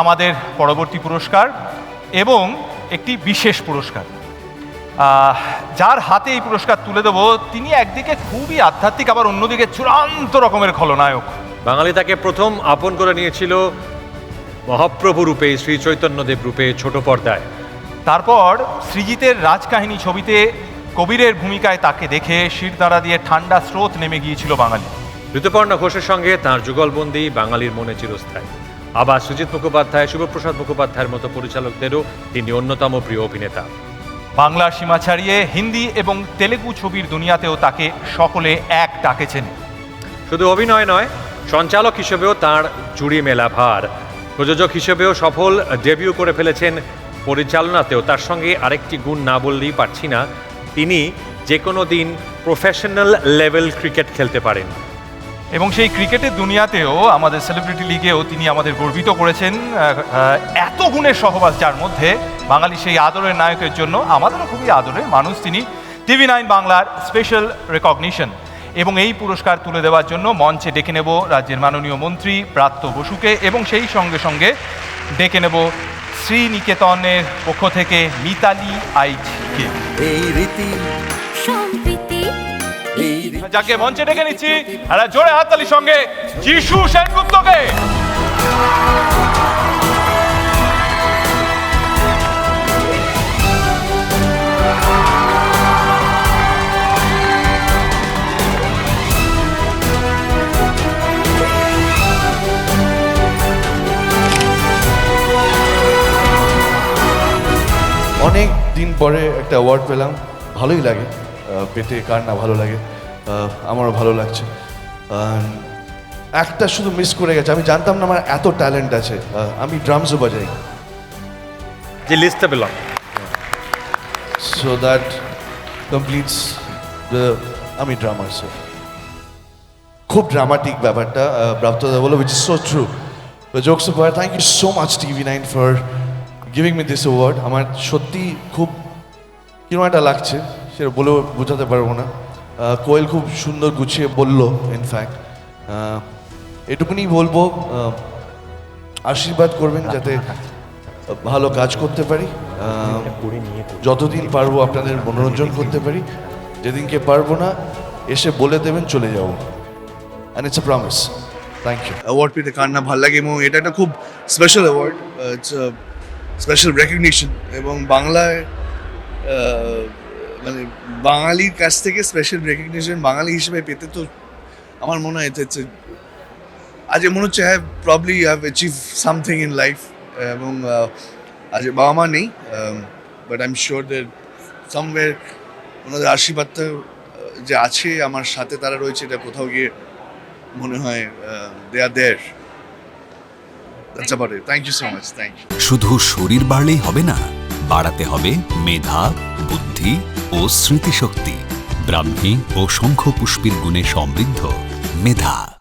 আমাদের পরবর্তী পুরস্কার এবং একটি বিশেষ পুরস্কার। যার হাতে এই পুরস্কার তুলে দেবো তিনি একদিকে খুবই আধ্যাত্মিক আবার অন্যদিকে চূড়ান্ত রকমের খলনায়ক। বাঙালি তাকে প্রথম আপন করে নিয়েছিল মহাপ্রভু রূপে শ্রী চৈতন্যদেব রূপে ছোট পর্দায়। তারপর সৃজিতের রাজকাহিনী ছবিতে কবিরের ভূমিকায় তাকে দেখে শিরদাঁড়া দিয়ে ঠান্ডা স্রোত নেমে গিয়েছিল বাঙালি। ঋতুপর্ণা ঘোষের সঙ্গে তাঁর যুগলবন্দি বাঙালির মনে চিরস্থায়ী। আবার সুজিত মুখোপাধ্যায় শুভপ্রসাদ মুখোপাধ্যায়ের মতো পরিচালকদেরও তিনি অন্যতম প্রিয় অভিনেতা। বাংলার সীমা ছাড়িয়ে হিন্দি এবং তেলেগু ছবির দুনিয়াতেও তাকে সকলে এক ডাকেছেন শুধু অভিনয় নয় সঞ্চালক হিসেবেও তার জুড়ি মেলা ভার। প্রযোজক হিসেবেও সফল ডেবিউ করে ফেলেছেন পরিচালনাতেও। তার সঙ্গে আরেকটি গুণ না বললেই পারছি না তিনি যে কোনো দিন প্রফেশনাল লেভেল ক্রিকেট খেলতে পারেন। এবং সেই ক্রিকেটের দুনিয়াতেও আমাদের সেলিব্রিটি লিগেও তিনি আমাদের গর্বিত করেছেন এত গুণের সহবাস যার মধ্যে বাঙালি সেই আদরের নায়কের জন্য আমাদেরও খুবই আদরের মানুষ তিনি। টিভি নাইন বাংলার স্পেশাল রেকগনিশন এবং এই পুরস্কার তুলে দেওয়ার জন্য মঞ্চে ডেকে নেব রাজ্যের মাননীয় মন্ত্রী ব্রাত্য বসুকে এবং সেই সঙ্গে সঙ্গে ডেকে নেব শ্রীনিকেতনের পক্ষ থেকে মিতালি আইচকে। এই রীতি সম্প্রীতি যাকে মঞ্চে ডেকে নিচ্ছি আর জোরে হাততালির সঙ্গে যিশু সেনগুপ্তকে। অনেক দিন পরে একটা অ্যাওয়ার্ড পেলাম ভালোই লাগে। পেতে কার না ভালো লাগে? আমারও ভালো লাগছে। একটা শুধু মিস করে গেছে। আমি জানতাম না আমার এত ট্যালেন্ট আছে। আমি ড্রামসও বাজাই। যে লিস্টে পেলাম। সো দ্যাট কমপ্লিটস দ্য আমি ড্রামার স্যার খুব ড্রামাটিক ব্যাপারটা প্রাপ্তদা বলো which is so true jokes of thank you so much TV nine for giving me this award আমার সত্যি খুব কীরকম একটা লাগছে। সেটা বলেও বোঝাতে পারব না। কোয়েল খুব সুন্দর গুছিয়ে বলল ইনফ্যাক্ট এটুকুনি বলব আশীর্বাদ করবেন যাতে ভালো কাজ করতে পারি। যতদিন পারব আপনাদের মনোরঞ্জন করতে পারি। যেদিনকে পারব না, এসে বলে দেবেন, চলে যাব। And it's a promise thank you award পেতে কার না ভালো লাগে, এবং এটা একটা খুব special award it's special recognition এবং বাংলায় মানে বাঙালির কাছ থেকে স্পেশাল রেকগনিশন বাঙালি হিসেবে পেতে তো আমার মনে হয় ইটস আজ মনে হচ্ছে have probably have achieve something in life এবং আজ বাবা মা নেই but I am sure that somewhere ওনাদের আশীর্বাদটা যে আছে, আমার সাথে তারা রয়েছে, এটা কোথাও গিয়ে মনে হয় they are there thank you so much thank you শুধু শরীর বাড়লেই হবে না, বাড়াতে হবে মেধা, বুদ্ধি ও স্মৃতিশক্তি ব্রাহ্মী ও শঙ্খপুষ্পীর গুণে সমৃদ্ধ মেধা।